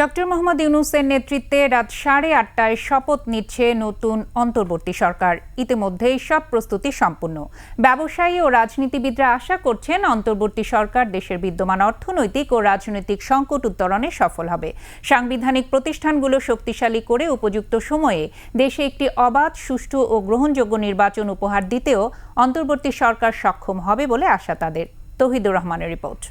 Doctor Mohammad ইউনুসের নেতৃত্বে রাত সাড়ে আটটায় শপথ নিচ্ছে নতুন অন্তর্বর্তী সরকার। ইতিমধ্যেই সব প্রস্তুতি সম্পূর্ণ। ব্যবসায়ী ও রাজনীতিবিদরা আশা করছেন অন্তর্বর্তী সরকার দেশের বিদ্যমান অর্থনৈতিক ও রাজনৈতিক সংকট উত্তরণে সফল হবে। সাংবিধানিক প্রতিষ্ঠানগুলো শক্তিশালী করে উপযুক্ত সময়ে দেশে একটি অবাধ, সুষ্ঠু ও গ্রহণযোগ্য নির্বাচন উপহার দিতেও অন্তর্বর্তী সরকার সক্ষম হবে বলে আশা তাদের। তহিদুর রহমানের রিপোর্ট।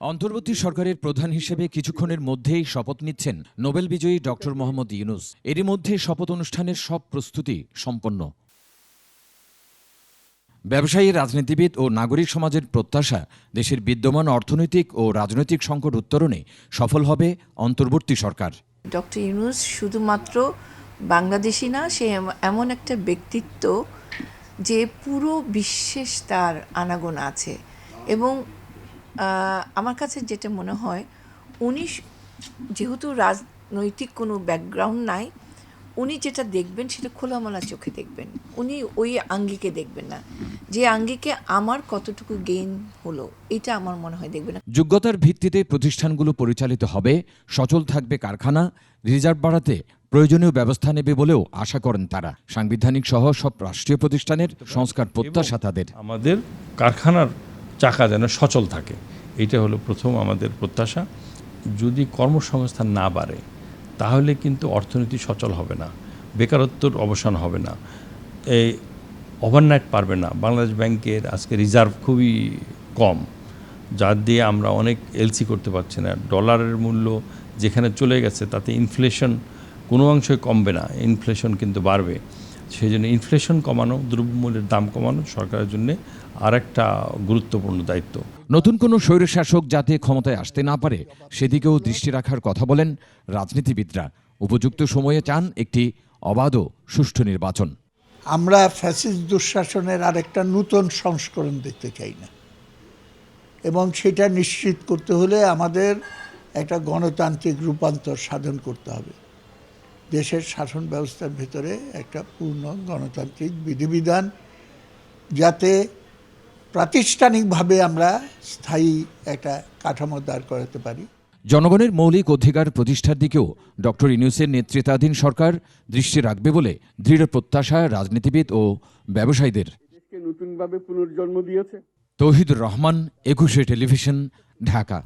অন্তর্বর্তী সরকারের প্রধান হিসেবে কিছুক্ষণের মধ্যেই শপথ নিচ্ছেন নোবেল বিজয়ী ডক্টর মোহাম্মদ ইউনুস। এরই মধ্যে শপথ অনুষ্ঠানের সব প্রস্তুতি সম্পন্ন। ব্যবসায়ী, রাজনীতিবিদ ও নাগরিক সমাজের প্রত্যাশা দেশের বিদ্যমান অর্থনৈতিক ও রাজনৈতিক সংকট উত্তরণে সফল হবে অন্তর্বর্তী সরকার। ডক্টর ইউনুস শুধুমাত্র বাংলাদেশি না, সে এমন একটা ব্যক্তিত্ব যে পুরো বিশ্বের তার আনাগোনা আছে এবং আমার কাছে যেটা মনে হয় উনি যেহেতু রাজনৈতিক কোনো ব্যাকগ্রাউন্ড নাই উনি যেটা দেখবেন সেটা খোলামেলা চোখে দেখবেন। উনি ওই আঙ্গিকে দেখবেন না। যে আঙ্গিকে আমার কতটুকু গেইন হলো এটা আমার মনে হয় দেখবেন না। যোগ্যতার ভিত্তিতে প্রতিষ্ঠানগুলো পরিচালিত হবে সচল থাকবে কারখানা রিজার্ভ বাড়াতে প্রয়োজনীয় ব্যবস্থা নেবে বলেও আশা করেন তারা। সাংবিধানিক সহ সব রাষ্ট্রীয় প্রতিষ্ঠানের সংস্কার প্রত্যাশা তাদের। আমাদের কারখানার চাকা যেন সচল থাকে। এটা হলো প্রথম আমাদের প্রত্যাশা। যদি কর্মসংস্থান না বাড়ে, তাহলে কিন্তু অর্থনীতি সচল হবে না, বেকারত্বর অবসান হবে না। এই ওভারনাইট পারবে না। বাংলাদেশ ব্যাংকের আজকে রিজার্ভ খুবই কম, যার দিয়ে আমরা অনেক এলসি করতে পারছি না। ডলারের মূল্য যেখানে চলে গেছে, তাতে ইনফ্লেশন কোনো অংশই কমবে না। ইনফ্লেশন কিন্তু বাড়বে। সেই জন্য ইনফ্লেশন কমানো দ্রব্যমূল্যের দাম কমানো সরকারের জন্য আর একটা গুরুত্বপূর্ণ দায়িত্ব। নতুন কোনো স্বৈরশাসক যাতে ক্ষমতায় আসতে না পারে সেদিকেও দৃষ্টি রাখার কথা বলেন রাজনীতিবিদরা। উপযুক্ত সময়ে চান একটি অবাধ সুষ্ঠু নির্বাচন। আমরা ফ্যাসিস দুঃশাসনের আরেকটা নূতন সংস্করণ দেখতে চাই না। এবং সেটা নিশ্চিত করতে হলে আমাদের একটা গণতান্ত্রিক রূপান্তর সাধন করতে হবে। দেশের শাসন ব্যবস্থার ভিতরে একটা পূর্ণ গণতান্ত্রিক বিধিবিধান যাতে প্রাতিষ্ঠানিকভাবে আমরা স্থায়ী একটা কাঠামো দাঁড় করাতে পারি। জনগণের মৌলিক অধিকার প্রতিষ্ঠার দিকেও ডক্টর ইউনুসের নেতৃত্বাধীন সরকার দৃষ্টি রাখবে বলে দৃঢ় প্রত্যাশা রাজনীতিবিদ ও ব্যবসায়ীদের। নতুনভাবে পুনর্জন্ম দিয়েছে। তৌহিদুর রহমান একুশে টেলিভিশন ঢাকা।